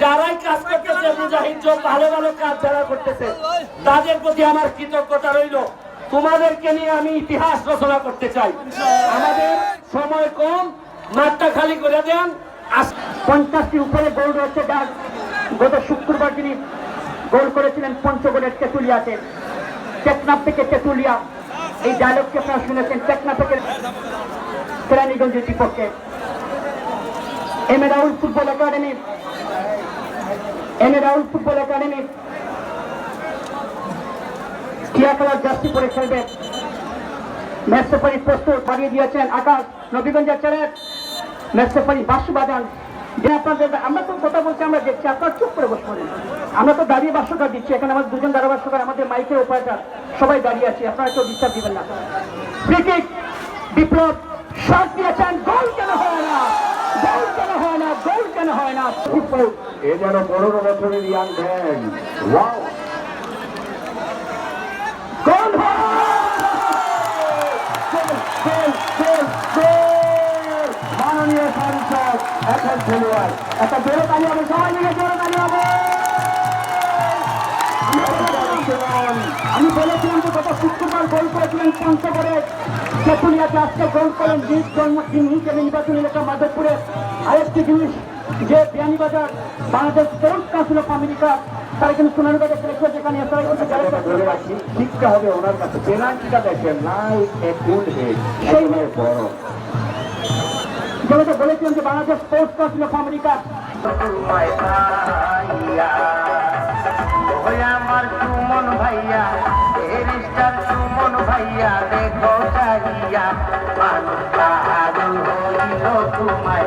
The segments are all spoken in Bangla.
যারাই কাজ করতেছে, মুজাহিদ যোগ ভালো ভালো কাজ যারা করতেছে, তাদের প্রতি আমার কৃতজ্ঞতা রইল। তোমাদেরকে নিয়ে আমি ইতিহাস রচনা করতে চাই। আমাদের সময় কম, মাঠটা খালি করে দেন। পঞ্চাশটি উপরে গোল রয়েছে ডাক গত শুক্রবার তিনি গোল করেছিলেন পঞ্চগড়ের তেতুলিয়াতে। টেকনাফ থেকে তেতুলিয়া। এই ডায়লগটি আপনারা শুনেছেন, টেকনাফ থেকে কেরানীগঞ্জের বিপক্ষে। M A Rahul football academy M A Rahul football academy ক্রিয়া খেলার জার্সি পরে খেলবে। ম্যাচ রেফারি প্রস্তুত বাড়িয়ে দিয়েছেন আকাশ নবীগঞ্জের ম্যাচ রেফারি বাসু বাজান যে আপনাদের, আমরা তো কথা বলছি, আমরা দেখছি, আপনারা চুপ করে বসে পড়েন। আমরা তো দাঁড়িয়ে বাস্যকার দিচ্ছি, এখানে আমাদের দুজন দাঁড়া বাস্যকার আমাদের মাইকের উপায়টা সবাই দাঁড়িয়ে আছি, আপনারা কেউ ডিস্টার্ব দিবেন না। ক্রিকেট বিপ্লব, শট দিয়েছেন, গোল কেন হয় না গোল কেন হয় না গোল কেন হয় না? এ যেন পনেরো বছরের young man wow. Goal goal goal goal goal মাননীয় সাংসদ এখন খেলোয়াড় একটা জোরে তালি হবে সবাই মিলে জোরে তালি হবে। আমি বলেছিলাম যে গত শুক্রবার গোল করেছিলেন পঞ্চগড়ে। আজকে গোল করেন নিজ নির্বাচনী এলাকা মাধবপুরে। আরেকটি জিনিস যে Biyanibazar Bangladesh sports council of America তারা কিন্তু সোনারগাঁতে খেলেছে যেখানে শিক্ষা হবে ওনার কাছে। পেনাল্টিটা দেখেন হেড সেই বড়। বলেছিলাম যে Bangladesh sports council of America আমার সুমন ভাইয়া এরিস্টার সুমন ভাইয়া দেখো চাহিয়া মানুষ পাগল হইল তোমায়।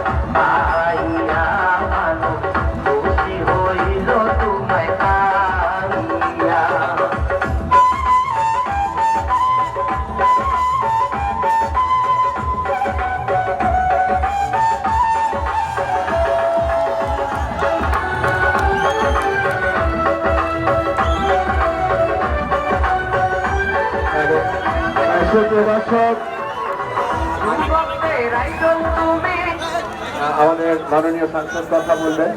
আমাদের মাননীয় সাংসদ কথা বলবেন।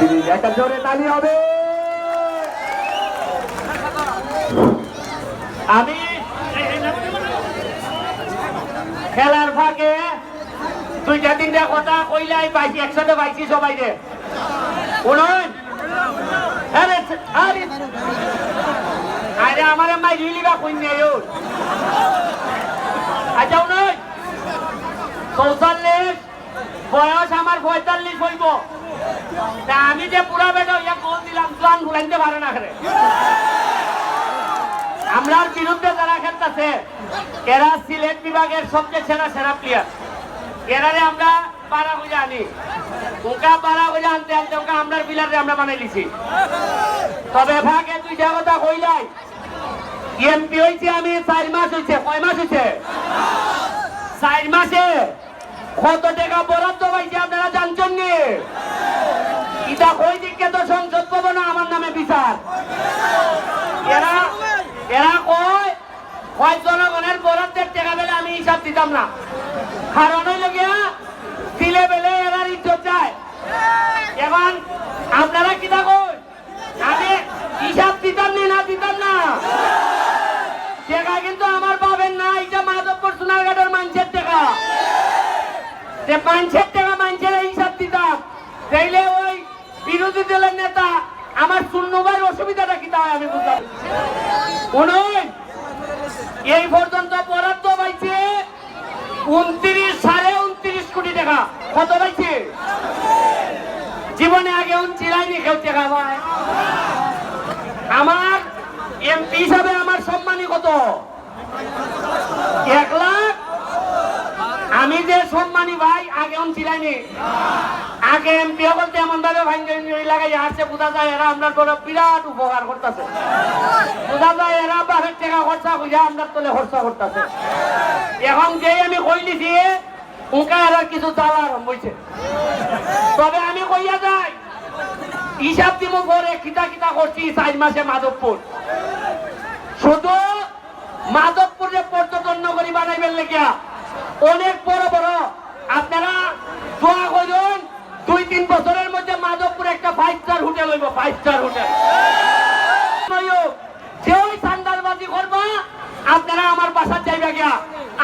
তিনি একটা জোরে তালি হবে। আমি খেলার ফাঁকে দুইটা, তিনটা কথা কইলাই, পাইছি, একসাথে পাইছি সবাই রে শুনুন। আরে আরে। আরে আমার মাই রিলি বা কই নেই আচ্ছা শুনুন চৌচল্লিশ। বয়স আমার পঁয়তাল্লিশ হইব। তা আমি যে পুরা বেটা ইয়া গোল দিলাম, জোয়ান ভুলাইতে পারে না করে আমরার বিরুদ্ধে যারা খেলতেছে, এরা সিলেট বিভাগের সবচেয়ে সেরা সেরা প্লেয়ার এরারে আমরা পাড়া বুঝে আনি ওকা পাড়া বুঝে আনতে আনতে ওকা আমরার প্লেয়ারে আমরা বানাই দিছি। তবে ভাগে তুই যা কথা আমি, চার মাস হইছে, কয় মাস হইছে? চার মাসে। কত টাকা বরাদ্দ পাইছে আপনারা জানছেন নি? ইটা কই দিকে তো সংসদ ভবন আমার নামে বিচার। এরা এরা কয় কয় জনগণের বরাদ্দের টাকা বেলে আমি হিসাব দিতাম না। কারণ হইল গিয়া দিলে বেলে এরার ইজ্জত যায় এখন আপনারা কি কই আমি হিসাব দিতাম নি, না দিতাম না। টাকা কিন্তু আমার পাবেন না এটা মাধবপুর সোনারঘাটের মানুষের টাকা। যে মানুষের টাকা মানুষের হিসাব দিতাম। তাইলে ওই বিরোধী দলের নেতা আমার শূন্যবার অসুবিধাটা কি তাই আমি বুঝলাম শুনুন, এই পর্যন্ত বরাদ্দ পাইছে উনত্রিশ টাকা কত পাইছে জীবনে আগে উনচিরাইনি কেউ টাকা পায় আমার এমপি হিসাবে আমার সম্মানী কত? এক লাখ? আমি যে সম্মানী ভাই, আগে উনচিরাইনি আগে এমপি বলতে এমন ভাবে লাগাই আসছে, বোঝা যায় এরা আমরা বড় বিরাট উপকার করতেছে। বোঝা যায় এরা বাপের টাকা খরচা বুঝা আমরা তোলে খরচা করতেছে। এখন যে আমি কই দিছি এরা কিছু জ্বালা আরম্ভ হয়েছে তবে আমি কইয়া যাই, হিসাব দিব পরে কিতা কিতা করছি চার মাসে মাধবপুর। শুধু মাধবপুরে পর্যটন নগরী বানাইবেন লেগিয়া অনেক বড় বড়, আপনারা দোয়া করুন, দুই তিন বছরের মধ্যে মাধবপুরে একটা ফাইভ স্টার হোটেল হইব ফাইভ স্টার হোটেল যে ওই চান্দারবাজি করব, আপনারা আমার বাসার যাইবা গিয়া।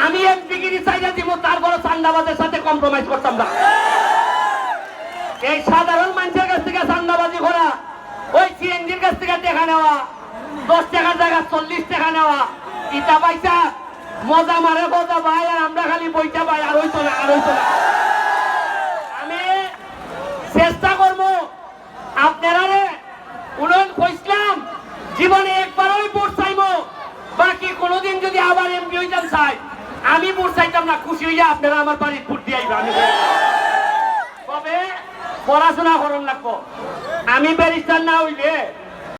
আমি এমপি গিরি চাইলে দিব তারপরে চান্দাবাজের সাথে কম্প্রোমাইজ করতাম না। এই সাধারণ মানুষের কাছ থেকে চান্দাবাজি করা, ওই সিএনজির কাছ থেকে টাকা নেওয়া, দশ টাকার জায়গা, চল্লিশ টাকা নেওয়া, ইটা পয়সা, মজা মারে মজা ভাই, আর আমরা খালি বইটা পাই আর হইতো না, আর হইতো না। আমি চেষ্টা করব, আপনারা রে উন্নয়ন কইসলাম জীবনে একবারই ভোট চাইব, বাকি কোনোদিন যদি আবার এমপি হইতাম, চাই। আমি ভোট চাইতাম না, খুশি হইয়া আপনারা আমার বাড়ির ভোট দিয়ে আইবা, আমি তবে পড়াশোনা করুন লাগবো। আমি ব্যারিস্টার না হইলে